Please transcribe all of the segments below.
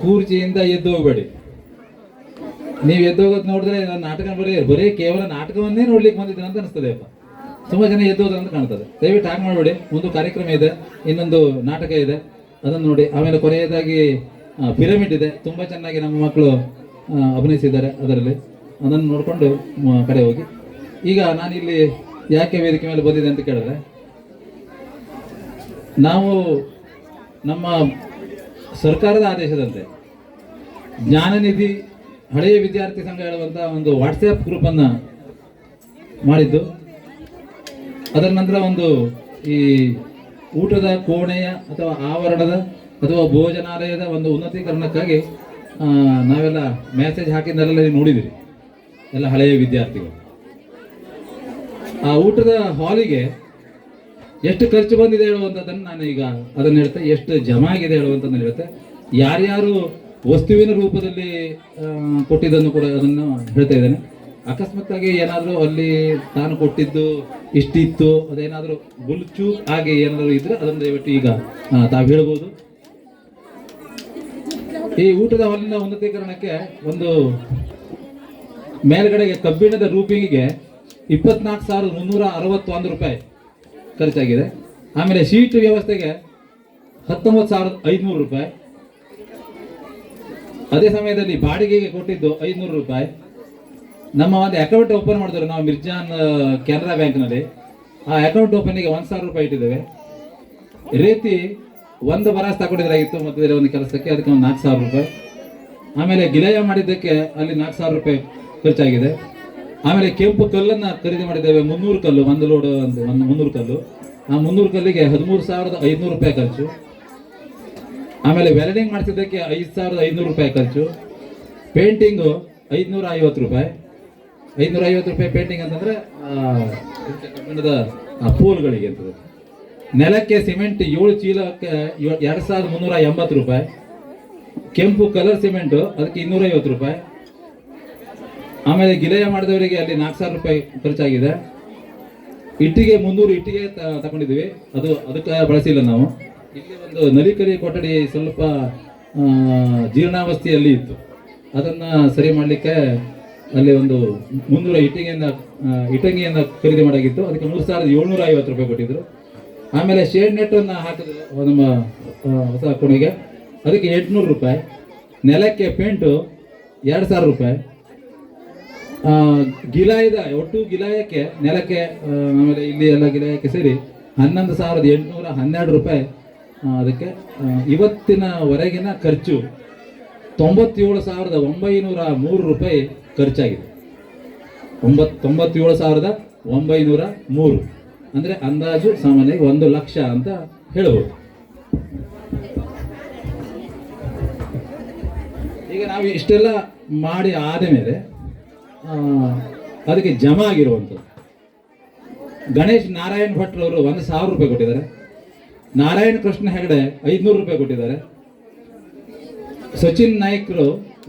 ಕೂರ್ಚಿಯಿಂದ ಎದ್ದು ಹೋಗ್ಬೇಡಿ. ನೀವು ಎದ್ದು ಹೋಗೋದು ನೋಡಿದ್ರೆ ನಾಟಕ ಬರೀ ಬರೀ ಕೇವಲ ನಾಟಕವನ್ನೇ ನೋಡ್ಲಿಕ್ಕೆ ಬಂದಿದ್ದೀನಿ ಅಂತ ಅನಿಸ್ತದೆ ಅಪ್ಪ. ತುಂಬಾ ಜನ ಎದ್ದು ಹೋದ್ರೆ ಅಂತ ಕಾಣ್ತದೆ. ದಯವಿಟ್ಟು ಹಾಗೆ ಮಾಡಬೇಡಿ. ಒಂದು ಕಾರ್ಯಕ್ರಮ ಇದೆ, ಇನ್ನೊಂದು ನಾಟಕ ಇದೆ. ಅದನ್ನು ನೋಡಿ, ಆಮೇಲೆ ಕೊನೆಯದಾಗಿ ಪಿರಮಿಡ್ ಇದೆ. ತುಂಬಾ ಚೆನ್ನಾಗಿ ನಮ್ಮ ಮಕ್ಕಳು ಅಭಿನಯಿಸಿದ್ದಾರೆ ಅದರಲ್ಲಿ. ಅದನ್ನು ನೋಡಿಕೊಂಡು ಕಡೆ ಹೋಗಿ. ಈಗ ನಾನಿಲ್ಲಿ ಯಾಕೆ ವೇದಿಕೆ ಮೇಲೆ ಬಂದಿದೆ ಅಂತ ಕೇಳಿದ್ರೆ, ನಾವು ನಮ್ಮ ಸರ್ಕಾರದ ಆದೇಶದಂತೆ ಜ್ಞಾನನಿಧಿ ಹಳೆಯ ವಿದ್ಯಾರ್ಥಿ ಸಂಘ ಹೇಳುವಂತ ಒಂದು ವಾಟ್ಸ್ಆ್ಯಪ್ ಗ್ರೂಪ್ ಅನ್ನ ಮಾಡಿದ್ದು. ಅದರ ನಂತರ ಒಂದು ಈ ಊಟದ ಕೋಣೆಯ ಅಥವಾ ಆವರಣದ ಅಥವಾ ಭೋಜನಾಲಯದ ಒಂದು ಉನ್ನತೀಕರಣಕ್ಕಾಗಿ ನಾವೆಲ್ಲ ಮೆಸೇಜ್ ಹಾಕಿದ್ದೆಲ್ಲ ನೀವು ನೋಡಿದಿರಿ, ಎಲ್ಲ ಹಳೆಯ ವಿದ್ಯಾರ್ಥಿಗಳು. ಆ ಊಟದ ಹಾಲಿಗೆ ಎಷ್ಟು ಖರ್ಚು ಬಂದಿದೆ ಹೇಳುವಂಥದ್ದನ್ನು ನಾನು ಈಗ ಅದನ್ನು ಹೇಳ್ತೆ, ಎಷ್ಟು ಜಮಾ ಆಗಿದೆ ಹೇಳುವಂಥದ್ದನ್ನು ಹೇಳ್ತೆ. ಯಾರ್ಯಾರು ವಸ್ತುವಿನ ರೂಪದಲ್ಲಿ ಕೊಟ್ಟಿದ್ದನ್ನು ಕೂಡ ಅದನ್ನು ಹೇಳ್ತಾ ಇದ್ದೇನೆ. ಅಕಸ್ಮಾತ್ತಾಗಿ ಏನಾದರೂ ಅಲ್ಲಿ ತಾನು ಕೊಟ್ಟಿದ್ದು ಇಷ್ಟಿತ್ತು, ಅದೇನಾದರೂ ಗುಲ್ಚು ಹಾಗೆ ಏನಾದರೂ ಇದ್ರೆ ಅದನ್ನು ದಯವಿಟ್ಟು ಈಗ ತಾವು ಹೇಳ್ಬೋದು. ಈ ಊಟದ ಹಾಲಿನ ಉನ್ನತೀಕರಣಕ್ಕೆ ಒಂದು ಮೇಲ್ಗಡೆಗೆ ಕಬ್ಬಿಣದ ರೂಪಿಂಗಿಗೆ ಇಪ್ಪತ್ನಾಲ್ಕು ಸಾವಿರದ ಮುನ್ನೂರ ಅರವತ್ತೊಂದು ರೂಪಾಯಿ. ಖರ್ಚಾಗಿದೆ. ಆಮೇಲೆ ಶೀಟ್ ವ್ಯವಸ್ಥೆಗೆ ಹತ್ತೊಂಬತ್ತು ಸಾವಿರದ ಐದುನೂರು ರೂಪಾಯಿ. ಅದೇ ಸಮಯದಲ್ಲಿ ಬಾಡಿಗೆಗೆ ಕೊಟ್ಟಿದ್ದು ಐದುನೂರು ರೂಪಾಯಿ. ನಮ್ಮ ಒಂದು ಅಕೌಂಟ್ ಓಪನ್ ಮಾಡಿದ್ರು ನಾವು ಮಿರ್ಜಾನ್ ಕೆನರಾ ಬ್ಯಾಂಕ್ನಲ್ಲಿ. ಆ ಅಕೌಂಟ್ ಓಪನಿಗೆ ಒಂದು ಸಾವಿರ ರೂಪಾಯಿ ಇಟ್ಟಿದ್ದೇವೆ. ರೀತಿ ಒಂದು ಬರಾಸ್ ತಗೊಂಡಿದ್ರಾಗಿತ್ತು ಮಧ್ಯದಲ್ಲಿ ಒಂದು ಕೆಲಸಕ್ಕೆ ಅದಕ್ಕೆ ಒಂದು ನಾಲ್ಕು ಸಾವಿರ ರೂಪಾಯಿ. ಆಮೇಲೆ ಗಿಲಯ ಮಾಡಿದ್ದಕ್ಕೆ ಅಲ್ಲಿ ನಾಲ್ಕು ಸಾವಿರ ರೂಪಾಯಿ ಖರ್ಚಾಗಿದೆ. ಆಮೇಲೆ ಕೆಂಪು ಕಲ್ಲನ್ನು ಖರೀದಿ ಮಾಡಿದ್ದೇವೆ. ಮುನ್ನೂರು ಕಲ್ಲು, ಒಂದು ಲೋಡ್ ಒಂದು ಒಂದು ಮುನ್ನೂರು ಕಲ್ಲು. ಆ ಮುನ್ನೂರು ಕಲ್ಲಿಗೆ ಹದಿಮೂರು ಸಾವಿರದ ಐದುನೂರು ರೂಪಾಯಿ ಖರ್ಚು. ಆಮೇಲೆ ವೆಲ್ಡಿಂಗ್ ಮಾಡಿಸಿದ್ದಕ್ಕೆ ಐದು ಸಾವಿರದ ಐದುನೂರು ರೂಪಾಯಿ ಖರ್ಚು. ಪೇಂಟಿಂಗು ಐದುನೂರ ಐವತ್ತು ರೂಪಾಯಿ. ಐದುನೂರ ಐವತ್ತು ರೂಪಾಯಿ ಪೇಂಟಿಂಗ್ ಅಂತಂದ್ರೆ ಕಬ್ಬಿಣದ ಪೋಲ್ಗಳಿಗೆ ನೆಲಕ್ಕೆ ಸಿಮೆಂಟ್ ಏಳು ಚೀಲಕ್ಕೆ ಎರಡು ಸಾವಿರದ ಮುನ್ನೂರ ಎಂಬತ್ತು ರೂಪಾಯಿ. ಕೆಂಪು ಕಲರ್ ಸಿಮೆಂಟು ಅದಕ್ಕೆ ಇನ್ನೂರ ಐವತ್ತು ರೂಪಾಯಿ. ಆಮೇಲೆ ಗಿಲೆಯ ಮಾಡಿದವರಿಗೆ ಅಲ್ಲಿ ನಾಲ್ಕು ಸಾವಿರ ರೂಪಾಯಿ ಖರ್ಚಾಗಿದೆ. ಇಟ್ಟಿಗೆ ಮುನ್ನೂರು ಇಟ್ಟಿಗೆ ತಗೊಂಡಿದ್ವಿ ಅದು, ಅದಕ್ಕೆ ಬಳಸಿಲ್ಲ ನಾವು. ಇಲ್ಲಿ ಒಂದು ನಲಿಕರಿ ಕೊಠಡಿ ಸ್ವಲ್ಪ ಜೀರ್ಣಾವಸ್ಥೆಯಲ್ಲಿ ಇತ್ತು. ಅದನ್ನು ಸರಿ ಮಾಡಲಿಕ್ಕೆ ಅಲ್ಲಿ ಒಂದು ಮುನ್ನೂರ ಇಟ್ಟಿಗೆಯನ್ನು ಇಟಂಗಿಯನ್ನು ಖರೀದಿ ಮಾಡಾಗಿತ್ತು. ಅದಕ್ಕೆ ಮೂರು ಸಾವಿರದ ಏಳ್ನೂರ ಐವತ್ತು ರೂಪಾಯಿ ಕೊಟ್ಟಿದ್ರು. ಆಮೇಲೆ ಶೇಡ್ ನೆಟ್ಟನ್ನು ಹಾಕಿದ್ರು ನಮ್ಮ ಹೊಸ ಕೋಣೆಗೆ. ಅದಕ್ಕೆ ಎಂಟುನೂರು ರೂಪಾಯಿ. ನೆಲಕ್ಕೆ ಪೇಂಟು ಎರಡು ಸಾವಿರ ರೂಪಾಯಿ. ಗಿಲಾಯದ, ಒಟ್ಟು ಗಿಲಾಯಕ್ಕೆ, ನೆಲಕ್ಕೆ ಆಮೇಲೆ ಇಲ್ಲಿ ಎಲ್ಲ ಗಿಲಾಯಕ್ಕೆ ಸೇರಿ ಹನ್ನೊಂದು ಸಾವಿರದ ಎಂಟುನೂರ ಹನ್ನೆರಡು ರೂಪಾಯಿ ಅದಕ್ಕೆ ಇವತ್ತಿನವರೆಗಿನ ಖರ್ಚು ತೊಂಬತ್ತೇಳು ಸಾವಿರದ ಒಂಬೈನೂರ ಮೂರು ರೂಪಾಯಿ ಖರ್ಚಾಗಿದೆ. ಒಂಬತ್ತು ತೊಂಬತ್ತೇಳು ಸಾವಿರದ ಒಂಬೈನೂರ ಮೂರು. ಅಂದರೆ ಅಂದಾಜು ಸಾಮಾನ್ಯವಾಗಿ ಒಂದು ಲಕ್ಷ ಅಂತ ಹೇಳಬಹುದು ಈಗ ನಾವು ಇಷ್ಟೆಲ್ಲ ಮಾಡಿ ಆದ ಮೇಲೆ ಅದಕ್ಕೆ ಜಮ ಆಗಿರುವಂಥದ್ದು. ಗಣೇಶ್ ನಾರಾಯಣ್ ಭಟ್ರವರು ಒಂದು ಸಾವಿರ ರೂಪಾಯಿ ಕೊಟ್ಟಿದ್ದಾರೆ. ನಾರಾಯಣ ಕೃಷ್ಣ ಹೆಗಡೆ ಐದುನೂರು ರೂಪಾಯಿ ಕೊಟ್ಟಿದ್ದಾರೆ. ಸಚಿನ್ ನಾಯ್ಕರು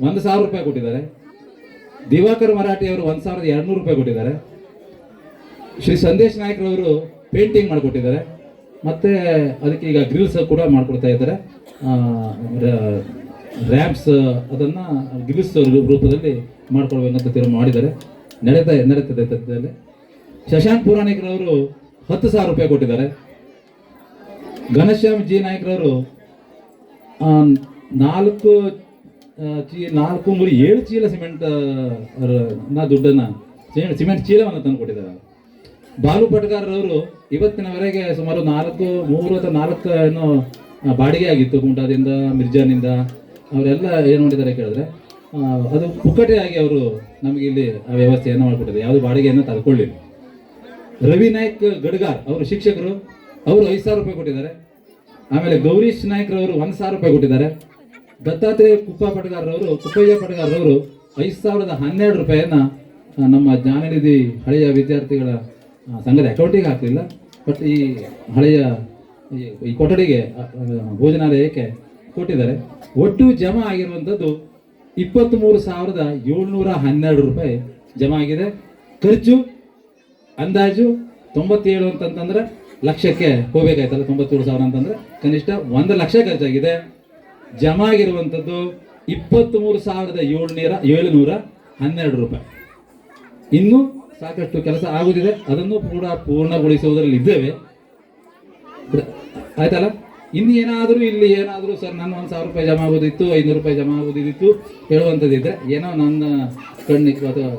ಒಂದು ಸಾವಿರ ರೂಪಾಯಿ ಕೊಟ್ಟಿದ್ದಾರೆ. ದಿವಾಕರ್ ಮರಾಠಿ ಅವರು ಒಂದು ಸಾವಿರದ ಎರಡುನೂರು ರೂಪಾಯಿ ಕೊಟ್ಟಿದ್ದಾರೆ. ಶ್ರೀ ಸಂದೇಶ್ ನಾಯ್ಕರವರು ಪೇಂಟಿಂಗ್ ಮಾಡಿಕೊಟ್ಟಿದ್ದಾರೆ. ಮತ್ತೆ ಅದಕ್ಕೆ ಈಗ ಗ್ರಿಲ್ಸ್ ಕೂಡ ಮಾಡಿಕೊಡ್ತಾ ಇದ್ದಾರೆ. ರ್ಯಾಮ್ಸ್ ಅದನ್ನು ಗ್ರಿಲ್ಸ್ ರೂಪದಲ್ಲಿ ಮಾಡ್ಕೊಳ್ಬೇಕಂತ ತೀರ್ಮಾನ ಮಾಡಿದ್ದಾರೆ. ನಡೀತಾ ನಡೀತದೆ ಸದ್ಯದಲ್ಲಿ ಶಶಾಂಕ್ ಪುರಾಣಿಕರವರು ಹತ್ತು ಸಾವಿರ ರೂಪಾಯಿ ಕೊಟ್ಟಿದ್ದಾರೆ. ಘನಶ್ಯಾಮ್ ಜಿ ನಾಯ್ಕರವರು ನಾಲ್ಕು ಚೀ, ನಾಲ್ಕು ಮೂರು ಏಳು ಚೀಲ ಸಿಮೆಂಟ್ನ, ದುಡ್ಡನ್ನ, ಸಿಮೆಂಟ್ ಚೀಲವನ್ನು ತಂದು ಕೊಟ್ಟಿದ್ದಾರೆ ಬಾಲು ಪಟ್ಕಾರರವರು ಇವತ್ತಿನವರೆಗೆ ಸುಮಾರು ನಾಲ್ಕು, ಮೂರು ಅಥವಾ ನಾಲ್ಕು, ಏನೋ ಬಾಡಿಗೆ ಆಗಿತ್ತು ಕುಮಟಾದಿಂದ, ಮಿರ್ಜಾನಿಂದ, ಅವರೆಲ್ಲ ಏನು ಮಾಡಿದ್ದಾರೆ ಕೇಳಿದ್ರೆ ಅದು ಪುಕ್ಕಟೆಯಾಗಿ ಅವರು ನಮಗೆ ಇಲ್ಲಿ ಆ ವ್ಯವಸ್ಥೆಯನ್ನು ಮಾಡಿಕೊಟ್ಟಿದೆ ಯಾವುದು ಬಾಡಿಗೆಯನ್ನು ತಗೊಳ್ಳಿಲ್ಲ ರವಿ ನಾಯ್ಕ್ ಗಡ್ಗಾರ್ ಅವರು ಶಿಕ್ಷಕರು, ಅವರು ಐದು ಸಾವಿರ ರೂಪಾಯಿ ಕೊಟ್ಟಿದ್ದಾರೆ. ಆಮೇಲೆ ಗೌರೀಶ್ ನಾಯ್ಕರವರು ಒಂದು ಸಾವಿರ ರೂಪಾಯಿ ಕೊಟ್ಟಿದ್ದಾರೆ. ದತ್ತಾತ್ರೇಯ ಕುಪ್ಪ ಪಟಗಾರರವರು ಕುಪ್ಪಯ್ಯ ಪಟಗಾರರವರು ಐದು ಸಾವಿರದ ಹನ್ನೆರಡು ರೂಪಾಯಿಯನ್ನು ನಮ್ಮ ಜ್ಞಾನನಿಧಿ ಹಳೆಯ ವಿದ್ಯಾರ್ಥಿಗಳ ಸಂಘದ ಅಕೌಂಟಿಗೆ ಹಾಕಲಿಲ್ಲ. ಬಟ್ ಈ ಹಳೆಯ ಈ- ಕೊಠಡಿಗೆ ಭೋಜನಾಲಯಕ್ಕೆ ಕೊಟ್ಟಿದ್ದಾರೆ. ಒಟ್ಟು ಜಮಾ ಆಗಿರುವಂಥದ್ದು ಇಪ್ಪತ್ತ್ಮೂರು ಸಾವಿರದ ಏಳ್ನೂರ ಹನ್ನೆರಡು ರೂಪಾಯಿ ಜಮಾ ಆಗಿದೆ. ಖರ್ಚು, ಅಂದಾಜು ತೊಂಬತ್ತೇಳು ಅಂತಂತಂದ್ರೆ ಲಕ್ಷಕ್ಕೆ ಹೋಗ್ಬೇಕಾಯ್ತಲ್ಲ ತೊಂಬತ್ತೇಳು ಸಾವಿರ ಅಂತಂದ್ರೆ. ಕನಿಷ್ಠ ಒಂದು ಲಕ್ಷ ಖರ್ಚಾಗಿದೆ. ಜಮಾ ಆಗಿರುವಂಥದ್ದು ಇಪ್ಪತ್ತ್ಮೂರು ಸಾವಿರದ ಏಳ್ನೂರ ಏಳುನೂರ ಹನ್ನೆರಡು ರೂಪಾಯಿ. ಇನ್ನೂ ಸಾಕಷ್ಟು ಕೆಲಸ ಆಗುತ್ತಿದೆ ಅದನ್ನು ಕೂಡ ಪೂರ್ಣಗೊಳಿಸುವುದರಲ್ಲಿ ಇದ್ದೇವೆ. ಆಯ್ತಲ್ಲ? ಇನ್ನು ಏನಾದರೂ ಇಲ್ಲಿ ಏನಾದರೂ ಸರ್ ನಾನು ಒಂದು ಸಾವಿರ ರೂಪಾಯಿ ಜಮಾ ಆಗೋದಿತ್ತು, ಐನೂರು ರೂಪಾಯಿ ಜಮಾ ಆಗೋದಿತ್ತು ಹೇಳುವಂಥದ್ದಿದ್ರೆ, ಏನೋ ನನ್ನ ಕಣ್ಣಿಗೆ ಅಥವಾ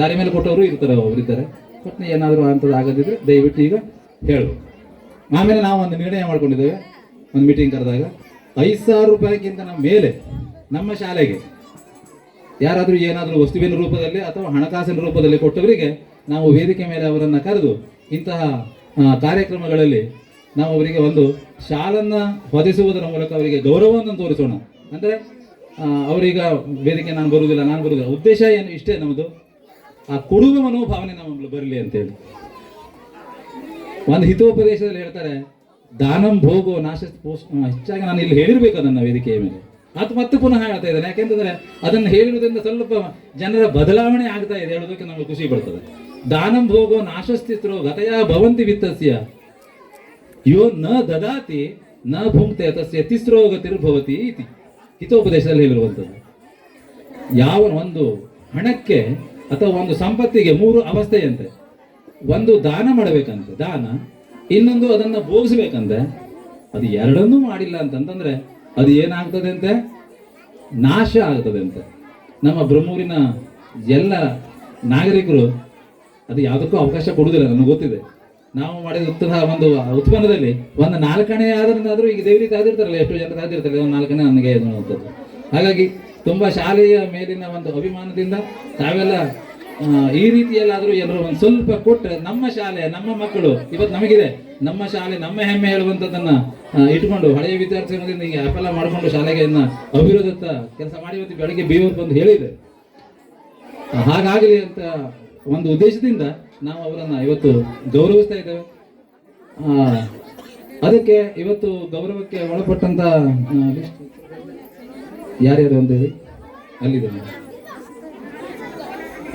ದಾರಿ ಮೇಲೆ ಕೊಟ್ಟವರು ಇರ್ತಾರೆ ಅವರಿದ್ದಾರೆ ಬಟ್ ಏನಾದರೂ ಅಂಥದ್ದು ಆಗದಿದ್ರೆ ದಯವಿಟ್ಟು ಈಗ ಹೇಳು. ಆಮೇಲೆ ನಾವು ಒಂದು ನಿರ್ಣಯ ಮಾಡ್ಕೊಂಡಿದ್ದೇವೆ, ಒಂದು ಮೀಟಿಂಗ್ ಕರೆದಾಗ. ಐದು ಸಾವಿರ ರೂಪಾಯಿಗಿಂತ ನಮ್ಮ ಮೇಲೆ, ನಮ್ಮ ಶಾಲೆಗೆ ಯಾರಾದರೂ ಏನಾದರೂ ವಸ್ತುವಿನ ರೂಪದಲ್ಲಿ ಅಥವಾ ಹಣಕಾಸಿನ ರೂಪದಲ್ಲಿ ಕೊಟ್ಟವರಿಗೆ ನಾವು ವೇದಿಕೆ ಮೇಲೆ ಅವರನ್ನು ಕರೆದು ಇಂತಹ ಕಾರ್ಯಕ್ರಮಗಳಲ್ಲಿ ನಾವು ಅವರಿಗೆ ಒಂದು ಶಾಲನ್ನ ಹೊದಿಸುವುದರ ಮೂಲಕ ಅವರಿಗೆ ಗೌರವವನ್ನು ತೋರಿಸೋಣ. ಅಂದರೆ ಅವರೀಗ ವೇದಿಕೆ ನಾನು ಬರುವುದಿಲ್ಲ ನಾನು ಬರುವುದಿಲ್ಲ. ಉದ್ದೇಶ ಏನು? ಇಷ್ಟೇ ನಮ್ಮದು ಆ ಕೊಡುವ ಮನೋಭಾವನೆ ನಮ್ಮಲ್ಲಿ ಬರಲಿ ಅಂತೇಳಿ ಒಂದು ಹಿತೋಪದೇಶದಲ್ಲಿ ಹೇಳ್ತಾರೆ, ದಾನಂ ಭೋಗೋ ನಾಶ ಹೆಚ್ಚಾಗಿ ನಾನು ಇಲ್ಲಿ ಹೇಳಿರ್ಬೇಕು ಅದನ್ನ ವೇದಿಕೆಯ ಮೇಲೆ. ಅದು ಮತ್ತೆ ಪುನಃ ಹೇಳ್ತಾ ಇದ್ದಾನೆ. ಯಾಕೆಂತಂದ್ರೆ, ಅದನ್ನು ಹೇಳಿರುವುದರಿಂದ ಸ್ವಲ್ಪ ಜನರ ಬದಲಾವಣೆ ಆಗ್ತಾ ಇದೆ. ಹೇಳೋದಕ್ಕೆ ನಮಗೆ ಖುಷಿ ಬರ್ತದೆ. ದಾನಂ ಭೋಗೋ ನಾಶಸ್ತಿತ್ರೋ ಗತಯ ಭವಂತಿ ವಿತ್ತಸ್ಯ ಯೋ ನ ದದಾತಿ, ನ ಭುಂಕ್ತೆ, ತಸ್ಯ ತಿಸ್ರೋ ಗತಿರ್ಭವತಿ ಇತಿ ಹಿತೋಪದೇಶದಲ್ಲಿ ಹೇಳಿರುವಂಥದ್ದು. ಯಾವ ಒಂದು ಹಣಕ್ಕೆ ಅಥವಾ ಒಂದು ಸಂಪತ್ತಿಗೆ ಮೂರು ಅವಸ್ಥೆಯಂತೆ, ಒಂದು ದಾನ ಮಾಡಬೇಕಂತೆ, ದಾನ, ಇನ್ನೊಂದು ಅದನ್ನು ಭೋಗಿಸ್ಬೇಕಂತೆ, ಅದು ಎರಡನ್ನೂ ಮಾಡಿಲ್ಲ ಅಂತಂತಂದ್ರೆ ಅದು ಏನಾಗ್ತದೆ ಅಂತೆ ನಾಶ ಆಗ್ತದೆ ಅಂತೆ ನಮ್ಮ ಬ್ರಹ್ಮೂರಿನ ಎಲ್ಲ ನಾಗರಿಕರು ಅದು ಯಾವುದಕ್ಕೂ ಅವಕಾಶ ಕೊಡುವುದಿಲ್ಲ ನನಗೆ ಗೊತ್ತಿದೆ. ನಾವು ಮಾಡಿದ ಉತ್ತರ ಒಂದು ಉತ್ಪನ್ನದಲ್ಲಿ ಒಂದು ನಾಲ್ಕನೇ ಆದ್ರೂ ಈಗ ದೇವರಿಗೆ ಕಾದಿರ್ತಾರಲ್ಲ, ಎಷ್ಟು ಜನ ಕಾದಿರ್ತಾರೆ, ಒಂದು ನಾಲ್ಕನೇ ನನಗೆ ಇದು ಹಾಗಾಗಿ ತುಂಬಾ ಶಾಲೆಯ ಮೇಲಿನ ಒಂದು ಅಭಿಮಾನದಿಂದ ತಾವೆಲ್ಲ ಈ ರೀತಿಯಲ್ಲಾದರೂ ಎಲ್ಲರೂ ಒಂದು ಸ್ವಲ್ಪ ಕೊಟ್ಟರೆ ನಮ್ಮ ಶಾಲೆ, ನಮ್ಮ ಮಕ್ಕಳು, ಇವತ್ತು ನಮಗಿದೆ, ನಮ್ಮ ಶಾಲೆ, ನಮ್ಮ ಹೆಮ್ಮೆ ಹೇಳುವಂಥದ್ದನ್ನ ಇಟ್ಕೊಂಡು ಹಳೆಯ ವಿದ್ಯಾರ್ಥಿಗಳಿಂದ ಹೀಗೆ ಅಪೆಲ್ಲ ಮಾಡಿಕೊಂಡು ಶಾಲೆಗೆ ಅಭಿವೃದ್ಧಿ ಕೆಲಸ ಮಾಡಿ ಇವತ್ತು ಬೆಳಗ್ಗೆ ಬೀವರ್ ಬಂದು ಹೇಳಿದೆ. ಹಾಗಾಗಲಿ ಅಂತ ಒಂದು ಉದ್ದೇಶದಿಂದ ನಾವು ಅವರನ್ನ ಇವತ್ತು ಗೌರವಿಸ್ತಾ ಇದ್ದೇವೆ. ಅದಕ್ಕೆ ಇವತ್ತು ಗೌರವಕ್ಕೆ ಒಳಪಟ್ಟಂತ ಯಾರ್ಯಾರು ಅಂತ ಹೇಳಿ? ಅಲ್ಲಿದೆ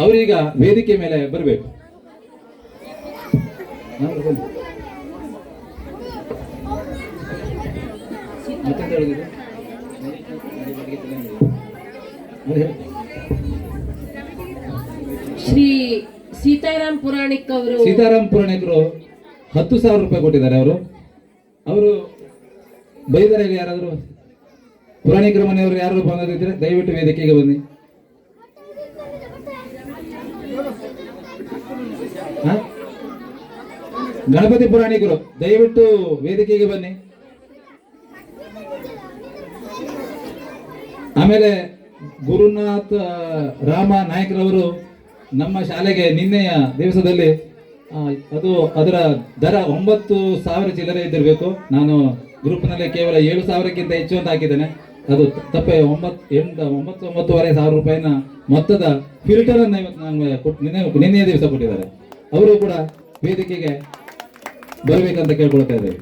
ಅವರೀಗ ವೇದಿಕೆ ಮೇಲೆ ಬರಬೇಕು. ಮತ್ತೆಂತ ಸೀತಾರಾಮ್ ಪುರಾಣಿಕ್ ಅವರು ಸೀತಾರಾಮ್ ಪುರಾಣಿಕರು ಹತ್ತು ಸಾವಿರ ರೂಪಾಯಿ ಕೊಟ್ಟಿದ್ದಾರೆ ಅವರು. ಅವರು ಬೈದರೆ ಯಾರಾದರೂ ಪುರಾಣಿಕರ ಮನೆಯವರು ಯಾರು ಬಂದಿದ್ರೆ ದಯವಿಟ್ಟು ವೇದಿಕೆಗೆ ಬನ್ನಿ? ಗಣಪತಿ ಪುರಾಣಿಕರು, ದಯವಿಟ್ಟು ವೇದಿಕೆಗೆ ಬನ್ನಿ. ಆಮೇಲೆ ಗುರುನಾಥ, ರಾಮ ನಾಯಕರವರು ನಮ್ಮ ಶಾಲೆಗೆ ನಿನ್ನೆಯ ದಿವಸದಲ್ಲಿ ಅದು ಅದರ ದರ ಒಂಬತ್ತು ಸಾವಿರ ಚಿಲ್ಲರೆ ಇದ್ದಿರಬೇಕು. ನಾನು ಗ್ರೂಪ್ನಲ್ಲಿ ಕೇವಲ ಏಳು ಸಾವಿರಕ್ಕಿಂತ ಹೆಚ್ಚು ಅಂತ ಹಾಕಿದ್ದೇನೆ. ಅದು ತಪ್ಪೆ ಒಂಬತ್ತು ಎಂಟು ಒಂಬತ್ತು ಒಂಬತ್ತುವರೆ ಸಾವಿರ ರೂಪಾಯಿನ ಮೊತ್ತದ ಫಿಲ್ಟರ್ ಅನ್ನು ಕೊಟ್ಟು ನಿನ್ನೆ, ನಿನ್ನೆಯ ದಿವಸ ಕೊಟ್ಟಿದ್ದಾರೆ. ಅವರು ಕೂಡ ವೇದಿಕೆಗೆ ಬರಬೇಕಂತ ಕೇಳ್ಕೊಳ್ತಾ ಇದ್ದೇವೆ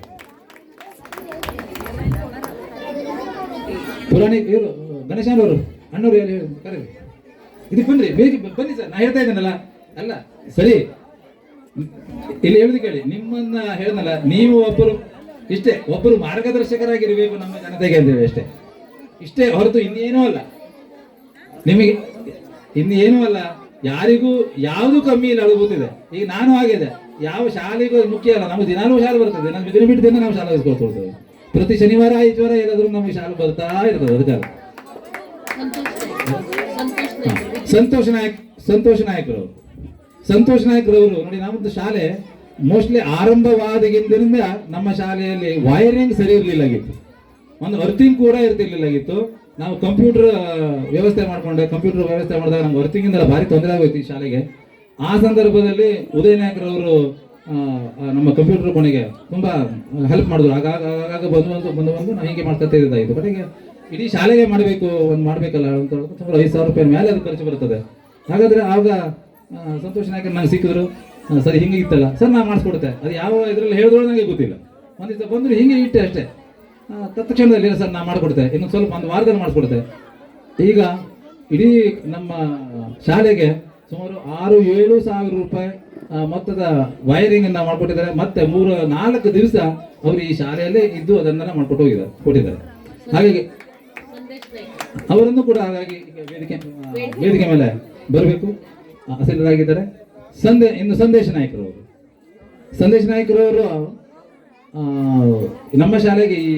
ಪುರಾಣಿ, ಇವರು, ಗಣೇಶನವರು, ಅಣ್ಣವರು ಹೇಳಿ, ಕರೀರಿ. ಇದಕ್ಕೆ ಬನ್ನಿ ಬೇಗ ಬನ್ನಿ ಸರ್, ನಾ ಹೇಳ್ತಾ ಇದ್ದೇನಲ್ಲ? ಅಲ್ಲ, ಸರಿ. ಇಲ್ಲಿ ಹೇಳುದು ಕೇಳಿ, ನಿಮ್ಮನ್ನ ಹೇಳ್ದಲ್ಲ, ನೀವು ಒಬ್ಬರು, ಇಷ್ಟೇ, ಒಬ್ಬರು ಮಾರ್ಗದರ್ಶಕರಾಗಿರ್ಬೇಕು ನಮ್ಮ ಜನತೆಗೆ ಅಂತೇಳಿ ಅಷ್ಟೇ. ಇಷ್ಟೇ ಹೊರತು ಇನ್ನೇನೂ ಅಲ್ಲ. ನಿಮಗೆ, ಇನ್ನೇನೂ ಅಲ್ಲ, ಯಾರಿಗೂ ಯಾವುದು ಕಮ್ಮಿ ಇಲ್ಲ ಅಳಗುತ್ತಿದೆ ಈಗ ನಾನು ಆಗಿದೆ ಯಾವ ಶಾಲೆಗೂ ಅದು ಮುಖ್ಯ ಅಲ್ಲ ನಮ್ಮ ದಿನಾಲೂ ಶಾಲೆ ಬರ್ತದೆ. ನಾನು ದಿನ ಬಿಟ್ಟು ದಿನ ನಾವು ಶಾಲೆ ಇಸ್ಕೊಳ್ತೇವೆ ಪ್ರತಿ ಶನಿವಾರ, ಐದುವಾರ ಏನಾದ್ರೂ ನಮಗೆ ಶಾಲೆ ಬರ್ತಾ ಇರ್ತದೆ ಅದಕ್ಕೆ ಸಂತೋಷ್ ನಾಯಕ್, ಸಂತೋಷ ನಾಯಕರು. ಸಂತೋಷ ನಾಯಕ್ ಸಂತೋಷ್ ನಾಯಕರು ಸಂತೋಷ್ ನಾಯಕರವರು, ನೋಡಿ ನಮ್ಮದು ಶಾಲೆ ಮೋಸ್ಟ್ಲಿ ಆರಂಭವಾದಗಿಂದ ನಮ್ಮ ಶಾಲೆಯಲ್ಲಿ ವೈರಿಂಗ್ ಸರಿ ಇರಲಿಲ್ಲಾಗಿತ್ತು. ಒಂದು ಅರ್ಥಿಂಗ್ ಕೂಡ ಇರ್ತಿರ್ಲಿಲ್ಲಾಗಿತ್ತು. ನಾವು ಕಂಪ್ಯೂಟರ್ ವ್ಯವಸ್ಥೆ ಮಾಡ್ಕೊಂಡೆ ಕಂಪ್ಯೂಟರ್ ವ್ಯವಸ್ಥೆ ಮಾಡಿದಾಗ ನಮ್ಗೆ ಅರ್ಥಿಂಗ್ ಇಂದ ಭಾರಿ ತೊಂದರೆ ಆಗೋಯ್ತು ಈ ಶಾಲೆಗೆ. ಆ ಸಂದರ್ಭದಲ್ಲಿ ಉದಯ ನಾಯಕರವರು ನಮ್ಮ ಕಂಪ್ಯೂಟರ್ ಕೊನೆಗೆ ತುಂಬಾ ಹೆಲ್ಪ್ ಮಾಡಿದ್ರು. ಆಗಾಗ ಆಗಾಗ ಬಂದು ಬಂದು ಬಂದು ಬಂದು ನಾವು ಹೀಗೆ ಮಾಡ್ತಾ ಇದ್ದಾಯಿತು ಬಟ್ ಈಗ ಇಡೀ ಶಾಲೆಗೆ ಮಾಡಬೇಕು, ಒಂದು ಮಾಡಬೇಕಲ್ಲ ಅಂತ ಹೇಳಿದ್ರೆ ಐದು ಸಾವಿರ ರೂಪಾಯಿ ಮೇಲೆ ಅದು ಖರ್ಚು ಬರ್ತದೆ. ಹಾಗಾದ್ರೆ ಆಗ ಸಂತೋಷ ನಾಯಕ ನನಗೆ ನಂಗೆ ಸಿಕ್ಕಿದ್ರು ಸರಿ ಹಿಂಗೆ ಇತ್ತಲ್ಲ, ಸರ್ ನಾನು ಮಾಡಿಸ್ಕೊಡುತ್ತೆ ಅದು ಯಾವ ಇದರಲ್ಲಿ ಹೇಳಿದ್ರು ನನಗೆ ಗೊತ್ತಿಲ್ಲ. ಒಂದು ದಿವಸ ಬಂದ್ರು ಹಿಂಗೆ ಇಟ್ಟೆ ಅಷ್ಟೇ. ತತ್ಕ್ಷಣದಲ್ಲಿ ಇಲ್ಲ ಸರ್ ನಾನು ಮಾಡಿಕೊಡ್ತೆ. ಇನ್ನೊಂದು ಸ್ವಲ್ಪ ಒಂದು ವಾರದಲ್ಲಿ ಮಾಡಿಸ್ಕೊಡುತ್ತೆ ಈಗ ಇಡೀ ನಮ್ಮ ಶಾಲೆಗೆ ಸುಮಾರು ಆರು, ಏಳು ಸಾವಿರ ರೂಪಾಯಿ ಮೊತ್ತದ ವೈರಿಂಗ್ ಅನ್ನ ಮಾಡಿಕೊಟ್ಟಿದ್ದಾರೆ. ಮತ್ತೆ ಮೂರು, ನಾಲ್ಕು ದಿವಸ ಅವರು ಈ ಶಾಲೆಯಲ್ಲೇ ಇದ್ದು ಅದನ್ನೆಲ್ಲ ಮಾಡ್ಕೊಟ್ಟು ಹೋಗಿದ್ದಾರೆ, ಕೊಟ್ಟಿದ್ದಾರೆ. ಹಾಗಾಗಿ ಅವರನ್ನು ಕೂಡ ಹಾಗಾಗಿ ವೇದಿಕೆ ವೇದಿಕೆ ಮೇಲೆ ಬರಬೇಕು. ಹಸಿರಾಗಿದ್ದಾರೆ ಸಂದೇ, ಇನ್ನು ಸಂದೇಶ ನಾಯಕರು ಅವರು ಸಂದೇಶ ನಾಯಕರವರು ನಮ್ಮ ಶಾಲೆಗೆ ಈ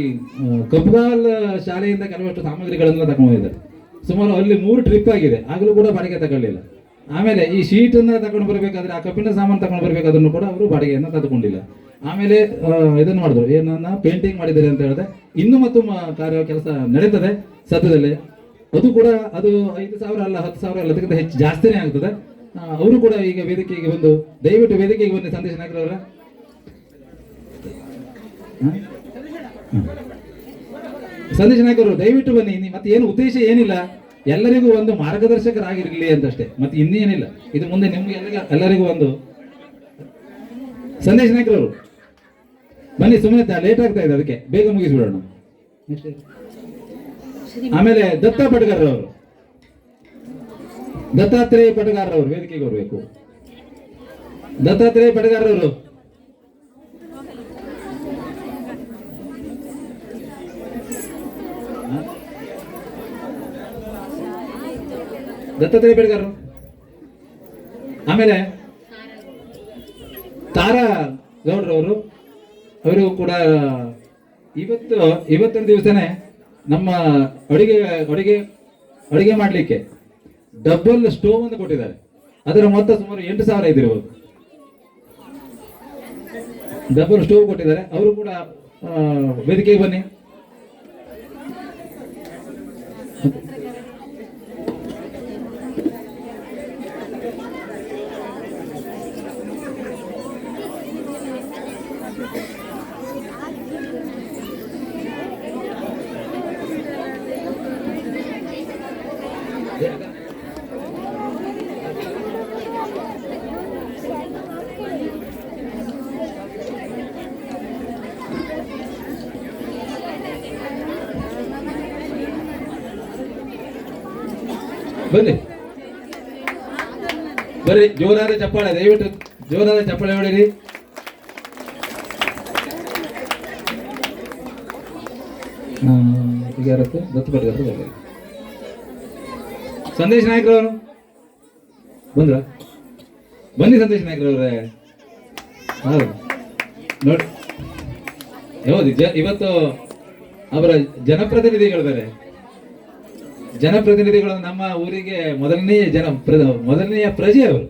ಕಬ್ಬಾಲ್ ಶಾಲೆಯಿಂದ ಕೆಲವಷ್ಟು ಸಾಮಗ್ರಿಗಳನ್ನ ತಗೊಂಡಿದ್ದಾರೆ. ಸುಮಾರು ಅಲ್ಲಿ ಮೂರು ಟ್ರಿಪ್ ಆಗಿದೆ. ಆಗಲೂ ಕೂಡ ಬಾಡಿಗೆ ತಗೊಳ್ಳಿಲ್ಲ. ಆಮೇಲೆ ಈ ಶೀಟ್ ಅನ್ನ ತಗೊಂಡು ಬರಬೇಕಾದ್ರೆ, ಆ ಕಬ್ಬಿನ ಸಾಮಾನು ತಗೊಂಡು ಬರಬೇಕಾದ್ರೂ ಕೂಡ ಅವರು ಬಾಡಿಗೆಯನ್ನು ತಗೊಂಡಿಲ್ಲ. ಆಮೇಲೆ ಇದನ್ನು ಮಾಡಿದ್ರು. ಏನನ್ನ ಪೇಂಟಿಂಗ್ ಮಾಡಿದ್ದಾರೆ ಅಂತ ಹೇಳಿದ್ರೆ, ಇನ್ನು ಮತ್ತು ಕಾರ್ಯ ಕೆಲಸ ನಡೀತದೆ. ಸದ್ಯದಲ್ಲಿ. ಅದು ಕೂಡ ಅದು ಐದು ಸಾವಿರ ಅಲ್ಲ, ಹತ್ತು ಸಾವಿರ ಅಲ್ಲ, ಅದಕ್ಕಿಂತ ಹೆಚ್ಚು ಜಾಸ್ತಿನೇ ಆಗ್ತದೆ. ಅವರು ಕೂಡ ಈಗ ವೇದಿಕೆಗೆ ಬಂದು, ದಯವಿಟ್ಟು ವೇದಿಕೆಗೆ ಬನ್ನಿ ಸಂದೇಶ ನಾಯಕರವರ ಸಂದೇಶ ನಾಯಕರು ದಯವಿಟ್ಟು ಬನ್ನಿ ಮತ್ತೆ ಏನು ಉದ್ದೇಶ ಏನಿಲ್ಲ, ಎಲ್ಲರಿಗೂ ಒಂದು ಮಾರ್ಗದರ್ಶಕರಾಗಿರ್ಲಿ ಅಂತಷ್ಟೇ ಮತ್ತೆ ಇನ್ನೇನಿಲ್ಲ. ಇದು ಮುಂದೆ ನಿಮ್ಗೆ ಎಲ್ಲರಿಗೂ ಒಂದು ಸಂದೇಶ ನಾಯಕರವರು ಬನ್ನಿ ಸುಮ್ಮನೆ ಲೇಟ್ ಆಗ್ತಾ ಇದೆ ಅದಕ್ಕೆ. ಬೇಗ ಮುಗಿಸ್ಬಿಡೋಣ. ಆಮೇಲೆ ದತ್ತ ಪಟಗಾರರವರು. ದತ್ತಾತ್ರೇಯ ಪಟಗಾರರವರು, ವೇದಿಕೆಗೆ ಬರಬೇಕು. ದತ್ತಾತ್ರೇಯ ಪಟಗಾರರವರು. ಹ? ದತ್ತಾತ್ರೇಯ ಪಟಗಾರರು. ಆಮೇಲೆ ತಾರಾ ಗೌಡ್ರವರು, ಅವರು ಕೂಡ ಇವತ್ತು ಇವತ್ತಿನ ದಿವಸನೇ ನಮ್ಮ ಅಡುಗೆ ಅಡುಗೆ ಅಡುಗೆ ಮಾಡಲಿಕ್ಕೆ ಡಬ್ಬಲ್ ಸ್ಟೋವ್ ಅನ್ನು ಕೊಟ್ಟಿದ್ದಾರೆ. ಅದರ ಮೊತ್ತ ಸುಮಾರು ಎಂಟು ಸಾವಿರ ಇದಿರಬಹುದು ಡಬ್ಬಲ್ ಸ್ಟೋವ್ ಕೊಟ್ಟಿದ್ದಾರೆ. ಅವರು ಕೂಡ ವೇದಿಕೆಗೆ ಬನ್ನಿ. ಬನ್ನಿ. ಬರ್ರಿ ಜೋರಾದ ಚಪ್ಪಾಳೆ, ದಯವಿಟ್ಟು ಜೋರಾದ ಚಪ್ಪಾಳೆ ಹೊಡೀರಿ. ಈಗ. ಸಂದೇಶ್ ನಾಯಕರವರು? ಬಂದ್ರ? ಬನ್ನಿ ಸಂದೇಶ್ ನಾಯಕರವ್ರೆ. ಹೌದು. ನೋಡಿ. ಹೌದು ಇವತ್ತು ಅವರ ಜನಪ್ರತಿನಿಧಿಗಳು ಬೇರೆ ಜನಪ್ರತಿನಿಧಿಗಳು ನಮ್ಮ ಊರಿಗೆ ಮೊದಲನೇ ಜನ ಮೊದಲನೆಯ ಪ್ರಜೆ ಅವರು.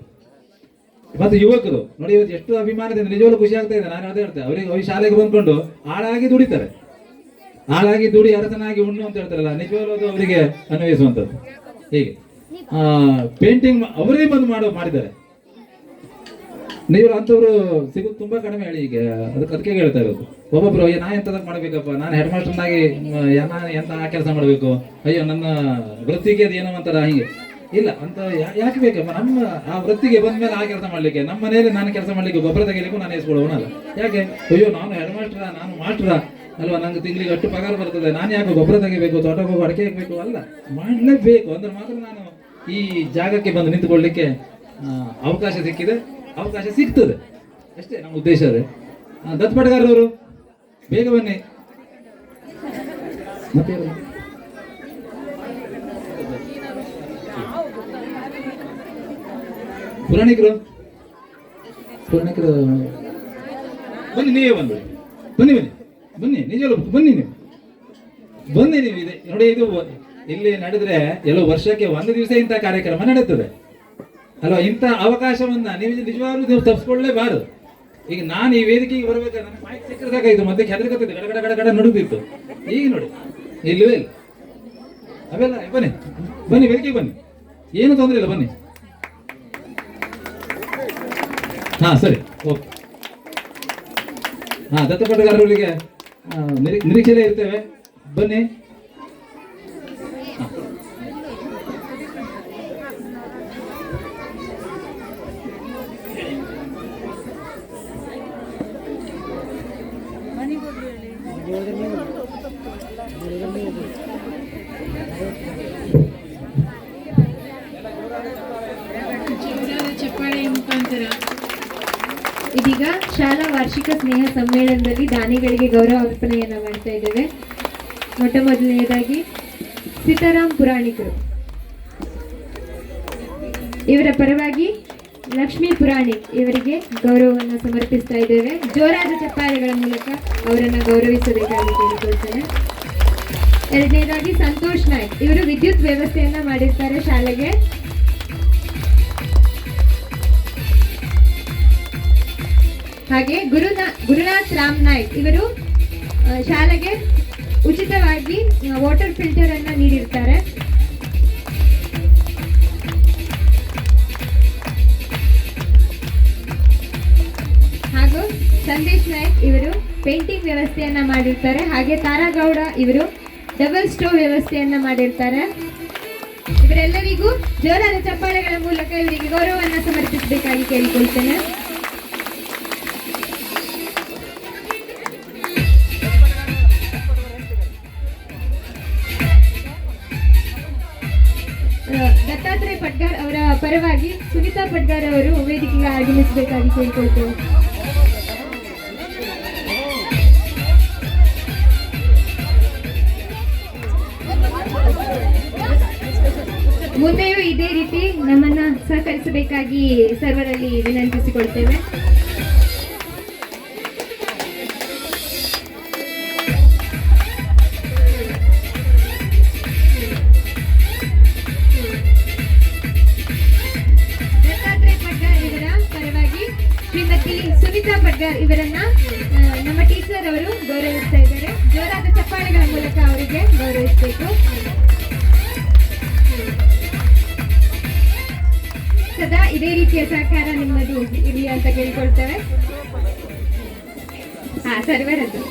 ಮತ್ತು ಯುವಕರು. ನೋಡಿ, ಇವತ್ತು ಎಷ್ಟು ಅಭಿಮಾನದಿಂದ, ನಿಜವಾಗ್ಲೂ ಖುಷಿ ಆಗ್ತಾ ಇದೆ, ನಾನು ಅದೇ ಹೇಳ್ತೇನೆ. ಅವರಿಗೆ ಅವ್ರ ಶಾಲೆಗೆ ಬಂದ್ಕೊಂಡು ಆಳಾಗಿ ದುಡಿತಾರೆ. ಆಳಾಗಿ ದುಡಿ, ಅರಸನಾಗಿ ಉಣ್ಣು ಅಂತ ಹೇಳ್ತಾರಲ್ಲ, ನಿಜವಾಗ್ಲೂ ಅವರಿಗೆ ಅನ್ವಯಿಸುವಂಥದ್ದು. ಹೀಗೆ. ಪೇಂಟಿಂಗ್ ಅವರೇ ಬಂದು ಮಾಡೋ, ಮಾಡಿದ್ದಾರೆ. ನೀವು ಅಂಥವ್ರು ಸಿಗೋದು ತುಂಬಾ ಕಡಿಮೆ ಹೇಳಿ ಈಗ. ಅದಕ್ಕೆ ಅದಕ್ಕೆ ಹೇಳ್ತಾ ಇರೋದು. ಒಬ್ಬೊಬ್ರು, ಅಯ್ಯೋ, ನಾ ಎಂತದ ಮಾಡ್ಬೇಕಪ್ಪ? ನಾನು ಹೆಡ್ ಮಾಸ್ಟರ್ನಾಗಿ ನಾನು ಎಂತ ಕೆಲಸ ಮಾಡಬೇಕು? ಅಯ್ಯೋ, ನನ್ನ ವೃತ್ತಿಗೆ ಅದು ಏನೋ ಒಂಥರ ಹಿಂಗೆ. ಇಲ್ಲ, ಅಂತ ಯಾಕೆ ಬೇಕಪ್ಪ? ನಮ್ಮ ಆ ವೃತ್ತಿಗೆ ಬಂದ್ಮೇಲೆ ಆ ಕೆಲಸ ಮಾಡ್ಲಿಕ್ಕೆ, ನಮ್ಮ ಮನೆಯಲ್ಲಿ ನಾನು ಕೆಲಸ ಮಾಡ್ಲಿಕ್ಕೆ ಗೊಬ್ಬರ ತೆಗಿಲಿಕ್ಕೂ ನಾನು ಇಸ್ಕೊಳ್ಳೋನಲ್ಲ ಯಾಕೆ? ಅಯ್ಯೋ, ನಾನು ಹೆಡ್ ಮಾಸ್ಟರ ನಾನು ಮಾಸ್ಟರ? ಅಲ್ವಾ? ನಂಗೆ ತಿಂಗಳಿಗೆ ಅಷ್ಟು ಪಗಾರ ಬರ್ತದೆ. ನಾನು ಯಾಕೆ ಗೊಬ್ಬರ ತೆಗಿಬೇಕು, ತೋಟಕ್ಕೆ ಹೋಗಿ ಅಡಿಕೆ ಹಾಕಬೇಕು? ಅಲ್ಲ, ಮಾಡಲೇಬೇಕು. ಅಂದ್ರೆ ಮಾತ್ರ ನಾನು ಈ ಜಾಗಕ್ಕೆ ಬಂದು ನಿಂತ್ಕೊಳ್ಳಿಕ್ಕೆ ಅವಕಾಶ ಸಿಕ್ಕಿದೆ. ಅವಕಾಶ ಸಿಗ್ತದೆ. ಅಷ್ಟೇ ನಮ್ಮ ಉದ್ದೇಶ ಅದೇ. ದತ್ ಪಟಗಾರರವರು ಬೇಗ ಬನ್ನಿ. ಮತ್ತೆ ಪುರಾಣಿಕರು? ಪುರಾಣಿಕರು. ಬನ್ನಿ, ನೀವೇ ಬಂದು ಬನ್ನಿ ಬನ್ನಿ. ಬನ್ನಿ ನಿಜವಲ್ಲ ಬನ್ನಿ ನೀವು. ಬನ್ನಿ ನೀವು, ಇದೆ. ನೋಡಿ, ಇದು ಇಲ್ಲಿ ನಡೆದ್ರೆ ಎಲ್ಲೋ ವರ್ಷಕ್ಕೆ ಒಂದು ದಿವಸ ಇಂಥ ಕಾರ್ಯಕ್ರಮ ನಡೆಯುತ್ತದೆ ಅಲ್ವಾ ಇಂಥ ಅವಕಾಶವನ್ನ ನೀವು ನಿಜವಾಗ್ಲೂ ನೀವು ತಪ್ಪಿಸ್ಕೊಳ್ಳೇಬಾರದು ಈಗ ನಾನು ಈ ವೇದಿಕೆಗೆ ಬರಬೇಕಾದ್ರೆ ನನಗೆ ಮಾಹಿತಿ ಸಿಕ್ಕರೆ ಸಾಕಾಯ್ತು, ಮತ್ತೆ ಹೆದರ್ಕತ್ತಿದ್ದು ಗಡ ಗಡ ಗಡ ಈಗ ನೋಡಿ ಇಲ್ಲವೇ ಇಲ್ಲ. ಅವೆಲ್ಲ ಬನ್ನಿ ಬನ್ನಿ, ವೇದಿಕೆಗೆ ಬನ್ನಿ. ಏನು ತೊಂದರೆ ಇಲ್ಲ, ಬನ್ನಿ. ಹಾ, ಸರಿ, ಓಕೆ. ಹಾ ದತ್ತಪಟ್ಟಗಾರರಿಗೆ ನಿರೀಕ್ಷೆಯಲ್ಲೇ ಇರ್ತೇವೆ. ಬನ್ನಿ. ಇದೀಗ ಶಾಲಾ ವಾರ್ಷಿಕ ಸ್ನೇಹ ಸಮ್ಮೇಳನದಲ್ಲಿ ದಾನಿಗಳಿಗೆ ಗೌರವ ಅರ್ಪಣೆಯನ್ನು ಮಾಡ್ತಾ ಇದ್ದೇವೆ. ಮೊಟ್ಟ ಮೊದಲನೆಯದಾಗಿ ಸೀತಾರಾಮ್ ಪುರಾಣಿಕರು. ಇವರ ಪರವಾಗಿ ಲಕ್ಷ್ಮೀ ಪುರಾಣಿಕ್ ಇವರಿಗೆ ಗೌರವವನ್ನು ಸಮರ್ಪಿಸ್ತಾ ಇದ್ದೇವೆ. ಜೋರಾದ ಚಪ್ಪಾಳೆಗಳ ಮೂಲಕ ಅವರನ್ನು ಗೌರವಿಸಬೇಕಾಗಿ ಕೇಳಿಕೊಳ್ತೇನೆ. ಎರಡನೇದಾಗಿ ಸಂತೋಷ್ ನಾಯ್ಕ್. ಇವರು ವಿದ್ಯುತ್ ವ್ಯವಸ್ಥೆಯನ್ನ ಮಾಡಿರ್ತಾರೆ ಶಾಲೆಗೆ. ಹಾಗೆ ಗುರುನಾ, ಗುರುನಾಥ್ ರಾಮ್ ನಾಯ್ಕ್ ಇವರು ಶಾಲೆಗೆ ಉಚಿತವಾಗಿ ವಾಟರ್ ಫಿಲ್ಟರ್ ಅನ್ನ ನೀಡಿರ್ತಾರೆ. ಹಾಗೂ ಸಂದೇಶ್ ನಾಯ್ಕ್ ಇವರು ಪೇಂಟಿಂಗ್ ವ್ಯವಸ್ಥೆಯನ್ನ ಮಾಡಿರ್ತಾರೆ. ಹಾಗೆ ತಾರಾಗೌಡ ಇವರು ಡಬಲ್ ಸ್ಟೋವ್ ವ್ಯವಸ್ಥೆಯನ್ನ ಮಾಡಿರ್ತಾರೆ. ಇವರೆಲ್ಲರಿಗೂ ಜೋರಾದ ಚಪ್ಪಾಳೆಗಳ ಮೂಲಕ ಇವರಿಗೆ ಗೌರವವನ್ನು ಸಮರ್ಪಿಸಬೇಕಾಗಿ ಕೇಳಿಕೊಳ್ತೇನೆ. ಪಟ್ಗಾರ್ ಅವರ ಪರವಾಗಿ ಸುನಿತಾ ಪಡ್ಗಾರ್ ಅವರು ವೇದಿಕೆಗೆ ಆಗಮಿಸಬೇಕಾಗಿ ಕೇಳ್ಕೊಳ್ತೇವೆ. ಮುಂದೆಯೂ ಇದೇ ರೀತಿ ನಮ್ಮನ್ನ ಸಹಕರಿಸಬೇಕಾಗಿ ಸರ್ವರಲ್ಲಿ ವಿನಂತಿಸಿಕೊಳ್ತೇವೆ. ರೀತಿಯ ಸಹಕಾರ ನಿಮ್ಮದು ಇರಲಿ ಅಂತ ಕೇಳ್ಕೊಳ್ತೇವೆ. ಹಾ ಸರ್ವರದ್ದು